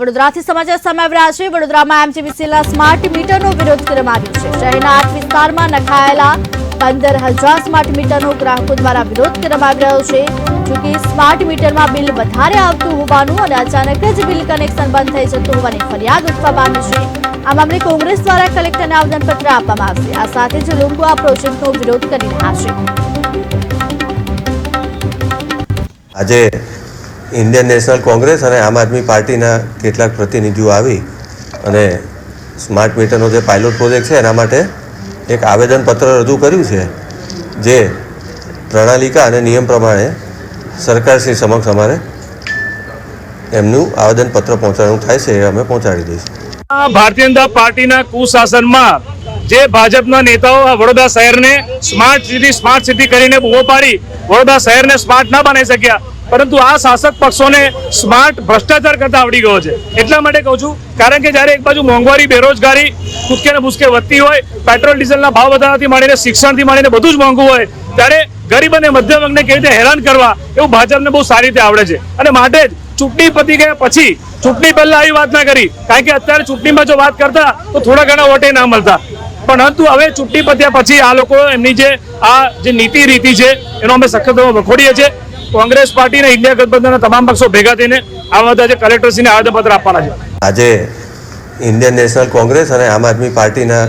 વડોદરાથી સમાચાર સામે આવી રહ્યા છે. વડોદરામાં એમજીવીસીના સ્માર્ટ મીટરનો વિરોધ કરવામાં આવ્યો છે. શહેરના આઠ વિસ્તારમાં નખાયેલા પંદર હજાર સ્માર્ટ મીટરનો ગ્રાહકો દ્વારા વિરોધ કરવામાં આવી રહ્યો છે. જોકે સ્માર્ટ મીટરમાં બિલ વધારે આવતું હોવાનું અને અચાનક જ બિલ કનેક્શન બંધ થઈ જતું હોવાની ફરિયાદ ઉઠવા પામી છે. આ મામલે કોંગ્રેસ દ્વારા કલેક્ટરને આવેદનપત્ર આપવામાં આવશે. આ સાથે જ લોકો આ પ્રોજેક્ટનો વિરોધ કરી રહ્યા છે. આજે ઇન્ડિયન નેશનલ કોંગ્રેસ અને આમ આદમી પાર્ટીના કેટલાક પ્રતિનિધિઓ આવી અને સ્માર્ટ મીટરનો જે પાયલોટ પ્રોજેક્ટ છે, એના માટે એક આવેદનપત્ર રજૂ કર્યું છે, જે પ્રણાલિકા અને નિયમ પ્રમાણે સરકારશ્રી સમક્ષ અમારે એમનું આવેદનપત્ર પહોંચાડવાનું થાય છે, એ અમે પહોંચાડી દઈશું. ભારતીય જનતા પાર્ટીના કુશાસનમાં જે ભાજપના નેતાઓ વડોદરા શહેરને સ્માર્ટ સિટી સ્માર્ટ સિટી કરીને બૂમો પાડી, વડોદરા શહેરને સ્માર્ટ ના બનાવી શક્યા. પરંતુ આ શાસક પક્ષોને સ્માર્ટ ભ્રષ્ટાચાર કરતા આવડી ગયો છે. એટલા માટે કહું છું, કારણ કે જ્યારે એક બાજુ મોંઘવારી, બેરોજગારી કૂદકે ને ભૂસકે વધતી હોય, પેટ્રોલ, ડીઝલના ભાવ વધારાથી માંડીને, શિક્ષણથી માંડીને બધું જ મોંઘું હોય, ત્યારે ગરીબ અને મધ્યમ વર્ગને કેવી રીતે હેરાન કરવા, એવું ભાજપને બહુ સારી રીતે આવડે છે. અને માટે જ ચૂંટણી પતી ગયા પછી, ચૂંટણી પહેલા આવી વાત ના કરી, કારણ કે અત્યારે ચૂંટણીમાં જો વાત કરતા, તો થોડા ઘણા વોટે ના મળતા. પરંતુ હવે ચૂંટણી પત્યા પછી આ લોકો એમની જે આ જે નીતિ રીતિ છે, એનો અમે સખત વખોડીએ છીએ. કોંગ્રેસ પાર્ટી અને ઇન્ડિયા ગઠબંધનના તમામ પક્ષો ભેગા થઈને આ બધા જે કલેક્ટરશ્રીને આવેદનપત્ર આપવાના છે. આજે ઇન્ડિયન નેશનલ કોંગ્રેસ અને આમ આદમી પાર્ટીના